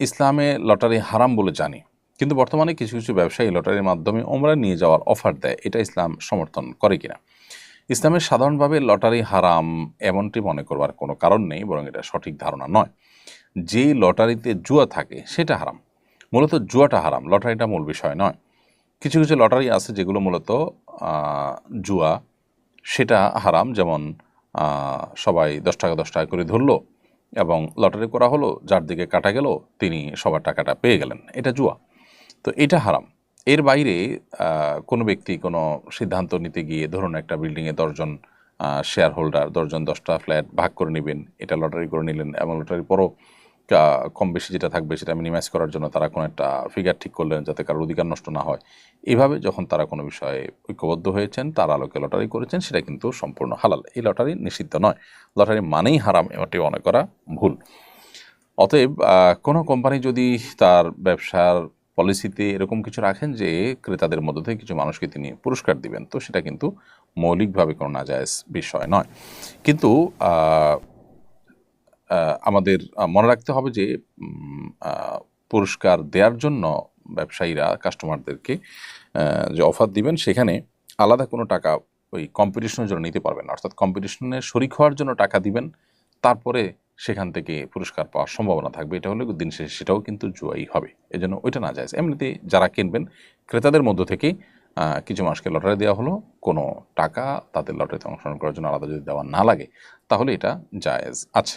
ইসলামে লটারি হারাম বলে জানি। কিন্তু বর্তমানে কিছু কিছু ব্যবসায়ী লটারির মাধ্যমে ওমরা নিয়ে যাওয়ার অফার দেয়। এটা ইসলাম সমর্থন করে কিনা? ইসলামের সাধারণভাবে লটারি হারাম এমনটি মনে করবার কোনো কারণ নেই, বরং এটা সঠিক ধারণা নয়। যেই লটারিতে জুয়া থাকে, সেটা হারাম। মূলত জুয়াটা হারাম, লটারিটা মূল বিষয় নয়। কিছু কিছু লটারি আছে যেগুলো মূলত জুয়া, সেটা হারাম। যেমন সবাই দশ টাকা দশ টাকা করে ধরলো এবং লটারি করা হলো, যার দিকে কাটা গেল, তিনি সবার টাকাটা পেয়ে গেলেন। এটা জুয়া। তো এটা হারাম। এর বাইরে কোনো ব্যক্তি, কোনো সিদ্ধান্ত নিতে গিয়ে ধরুন একটা বিল্ডিংয়ে দশজন শেয়ার হোল্ডার দশজন, দশটা ফ্ল্যাট ভাগ করে নেবেন, এটা লটারি করে নিলেন, এবং লটারির পরও কম বেশি যেটা থাকবে সেটা মিনিমাইজ করার জন্য তারা কোনো একটা ফিগার ঠিক করলেন যাতে কারোর অধিকার নষ্ট না হয়। এভাবে যখন তারা কোনো বিষয়ে ঐক্যবদ্ধ হয়েছেন, তার আলোকে লটারি করেছেন, সেটা কিন্তু সম্পূর্ণ হালাল। এই লটারি নিষিদ্ধ নয়। লটারি মানেই হারাম, এটি মনে করা ভুল। অতএব কোনো কোম্পানি যদি তার ব্যবসার পলিসিতে এরকম কিছু রাখেন যে ক্রেতাদের মধ্য থেকে কিছু মানুষকে তিনি পুরস্কার দিবেন, তো সেটা কিন্তু মৌলিকভাবে কোনো নাজায়জ বিষয় নয়। কিন্তু আমাদের মনে রাখতে হবে যে পুরস্কার দেওয়ার জন্য ব্যবসায়ীরা কাস্টমারদেরকে যে অফার দিবেন, সেখানে আলাদা কোনো টাকা ওই কম্পিটিশনের জন্য নিতে পারবেন অর্থাৎ কম্পিটিশনে শরিক হওয়ার জন্য টাকা দিবেন, তারপরে সেখান থেকে পুরস্কার পাওয়ার সম্ভাবনা থাকবে। এটা হলে দিন শেষে সেটাও কিন্তু জুয়াই হবে। এজন্য ওইটা না যায়। এমনিতে যারা কিনবেন, ক্রেতাদের মধ্য থেকে কিছু মানুষকে লটারি দেওয়া হলো, কোনো টাকা তাদের লটারিতে অংশগ্রহণ করার জন্য আলাদা যদি দেওয়া না লাগে, তাহলে এটা জায়েজ আছে।